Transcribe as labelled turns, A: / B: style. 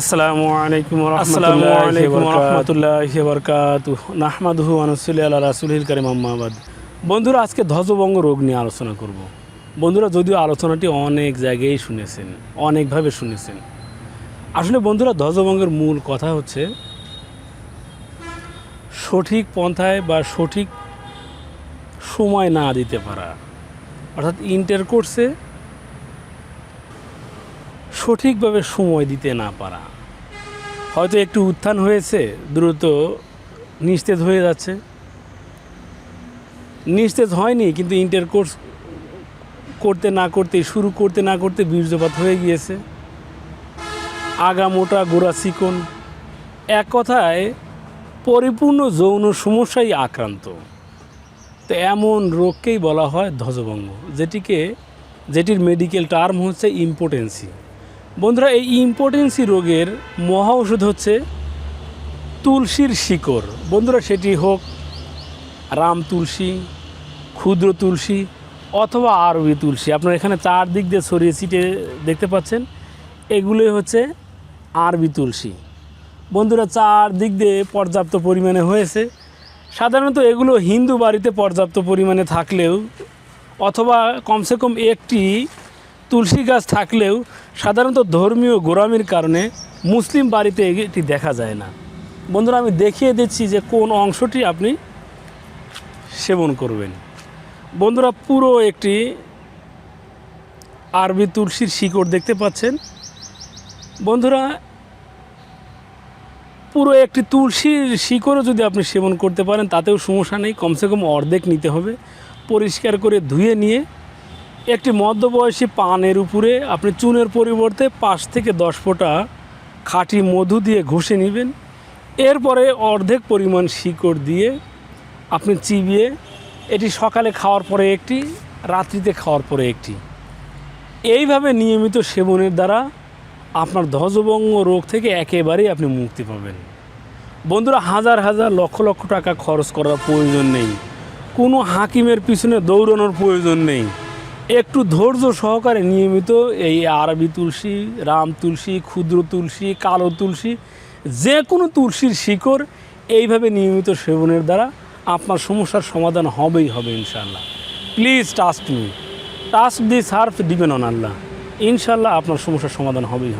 A: আসসালামু আলাইকুম
B: আসসালামু আলাইকুম
A: রহমতুল্লাহ বরকাত নাহমাদহু আনসুল্লাহ রাসুলহিল করিম আম্মাবাদ বন্ধুরা আজকে ধ্বজভঙ্গ রোগ নিয়ে আলোচনা করব। বন্ধুরা যদিও আলোচনাটি অনেক জায়গায় শুনেছেন অনেকভাবে শুনেছেন। আসলে বন্ধুরা ধ্বজভঙ্গের মূল কথা হচ্ছে সঠিক পন্থায় বা সঠিক সময় না দিতে পারা। অর্থাৎ ইন্টার কোর্সে সঠিকভাবে সময় দিতে না পারা। হয়তো একটু উত্থান হয়েছে, দ্রুত নিস্তেজ হয়ে যাচ্ছে। নিস্তেজ হয়নি, কিন্তু ইন্টার কোর্স করতে না করতে, শুরু করতে না করতে বীর্যপাত হয়ে গিয়েছে। আগা মোটা গোড়া চিকন। এক কথায়, পরিপূর্ণ যৌন সমস্যায় আক্রান্ত। তো এমন রোগকেই বলা হয় ধ্বজভঙ্গ, যেটিকে, যেটির মেডিকেল টার্ম হচ্ছে ইম্পোর্টেন্সি বন্ধুরা, এই ইম্পর্টেন্সি রোগের মহা ওষুধ হচ্ছে তুলসীর শিকড়। বন্ধুরা, সেটি হোক রাম তুলসী, ক্ষুদ্র তুলসী অথবা আরবি তুলসী। আপনারা এখানে চারদিক দিয়ে ছড়িয়ে ছিটিয়ে দেখতে পাচ্ছেন, এগুলোই হচ্ছে আরবি তুলসী। বন্ধুরা, চারদিক দিয়ে পর্যাপ্ত পরিমাণে হয়েছে। সাধারণত এগুলো হিন্দু বাড়িতে পর্যাপ্ত পরিমাণে থাকলেও অথবা কমসে কম একটি তুলসী গাছ থাকলেও সাধারণত ধর্মীয় গোড়ামির কারণে মুসলিম বাড়িতে এটি দেখা যায় না। বন্ধুরা, আমি দেখিয়ে দিচ্ছি যে কোন অংশটি আপনি সেবন করবেন। বন্ধুরা, পুরো একটি আরবি তুলসীর শিকড় দেখতে পাচ্ছেন। বন্ধুরা, পুরো একটি তুলসীর শিকড়ও যদি আপনি সেবন করতে পারেন, তাতেও সমস্যা নেই। কমসে কম অর্ধেক নিতে হবে। পরিষ্কার করে ধুয়ে নিয়ে একটি মধ্যবয়সী পানের উপরে আপনি চুনের পরিবর্তে পাঁচ থেকে দশ ফোঁটা খাঁটি মধু দিয়ে ঘষে নেবেন। এরপরে অর্ধেক পরিমাণ শিকড় দিয়ে আপনি চিবিয়ে, এটি সকালে খাওয়ার পরে একটি, রাত্রিতে খাওয়ার পরে একটি। এইভাবে নিয়মিত সেবনের দ্বারা আপনার ধ্বজভঙ্গ রোগ থেকে একেবারেই আপনি মুক্তি পাবেন। বন্ধুরা, হাজার হাজার লক্ষ লক্ষ টাকা খরচ করার প্রয়োজন নেই। কোনো হাকিমের পিছনে দৌড়ানোর প্রয়োজন নেই। একটু ধৈর্য সহকারে নিয়মিত এই আরবি তুলসী, রাম তুলসী, ক্ষুদ্র তুলসী, কালো তুলসী, যে কোনো তুলসীর শিকড় এইভাবে নিয়মিত সেবনের দ্বারা আপনার সমস্যার সমাধান হবেই হবে ইনশাল্লাহ please trust me trust this half depend on Allah ইনশাল্লাহ আপনার সমস্যার সমাধান হবেই। হবে